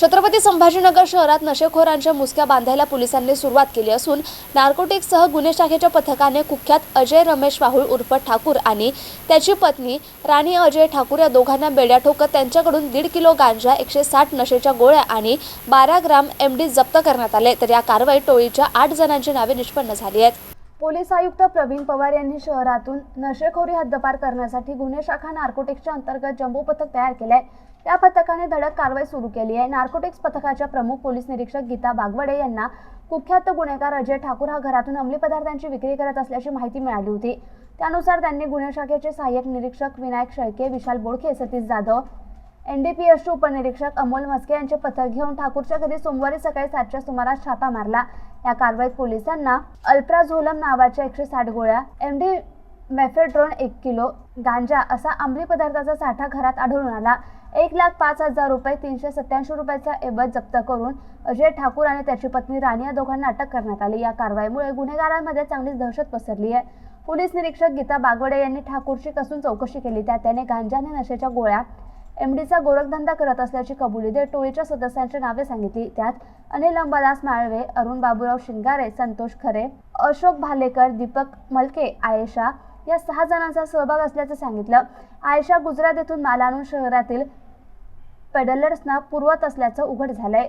छत्रपती संभाजीनगर शहरात नशेखोरांच्या मुसक्या बांधायला पोलिसांनी सुरुवात केली असून नार्कोटिक्ससह गुन्हे शाखेच्या पथकाने कुख्यात अजय रमेश वाहुळ उर्फ ठाकूर आणि त्याची पत्नी राणी अजय ठाकूर या दोघांना बेड्या ठोकत त्यांच्याकडून दीड किलो गांजा एकशे साठ नशेच्या गोळ्या आणि बारा ग्राम एम डी जप्त करण्यात आले. तर या कारवाईत टोळीच्या आठ जणांची नावे निष्पन्न झाली आहेत. पोलीस आयुक्त प्रवीण पवार यांनी शहरातून नशेखोरी हद्दपार करण्यासाठी गुन्हे शाखा नार्कोटिक्सच्या अंतर्गत जम्बो पथक तयार केलंय या पथकाने धडक कारवाई सुरू केली आहे. नार्कोटिक्स पथकाच्या प्रमुख पोलीस निरीक्षक गीता बागवडे यांना कुख्यात गुन्हेगार अजय ठाकूर हा घरातून अंमली पदार्थांची विक्री करत असल्याची माहिती मिळाली होती. त्यानुसार त्यांनी गुन्हे शाखेचे सहाय्यक निरीक्षक विनायक शेळके विशाल बोडखे सतीश जाधव एनडीपीएसचे उपनिरीक्षक अमोल म्हस्के यांचे पथक घेऊन ठाकूरच्या घरी सोमवारी सकाळी सातच्या सुमारास छापा मारला. या कारवाईत पोलिसांना अल्प्राझोलम नावाच्या एकशे साठ गोळ्या एम डी मेफेड्रोन एक किलो गांजा असा अंमली पदार्थाचा साठा घरात आढळून आला. एक लाख पाच हजार रुपये तीनशे सत्याऐंशी रुपयाचा एबज जप्त करून अजय ठाकूर आणि त्याची पत्नी राणी या दोघांना अटक करण्यात आली. या कारवाईमुळे गुन्हेगारांमध्ये चांगलीच दहशत पसरली आहे. पोलीस निरीक्षक गीता बागवडे यांनी ठाकूरची कसून चौकशी केली. त्यात त्याने गांजा आणि नशेच्या गोळ्या एमडीचा गोरखधंदा करत असल्याची कबुली देत टोळीच्या सदस्यांची नावे सांगितली. त्यात अनिल अंबादास माळवे अरुण बाबूराव शिंगारे संतोष खरे अशोक भालेकर दीपक मलके आयेशा या सहा जणांचा सहभाग असल्याचं सांगितलं. आयशा गुजरात येथून माल शहरातील पेडलर्सना पुरवत असल्याचं उघड झालंय.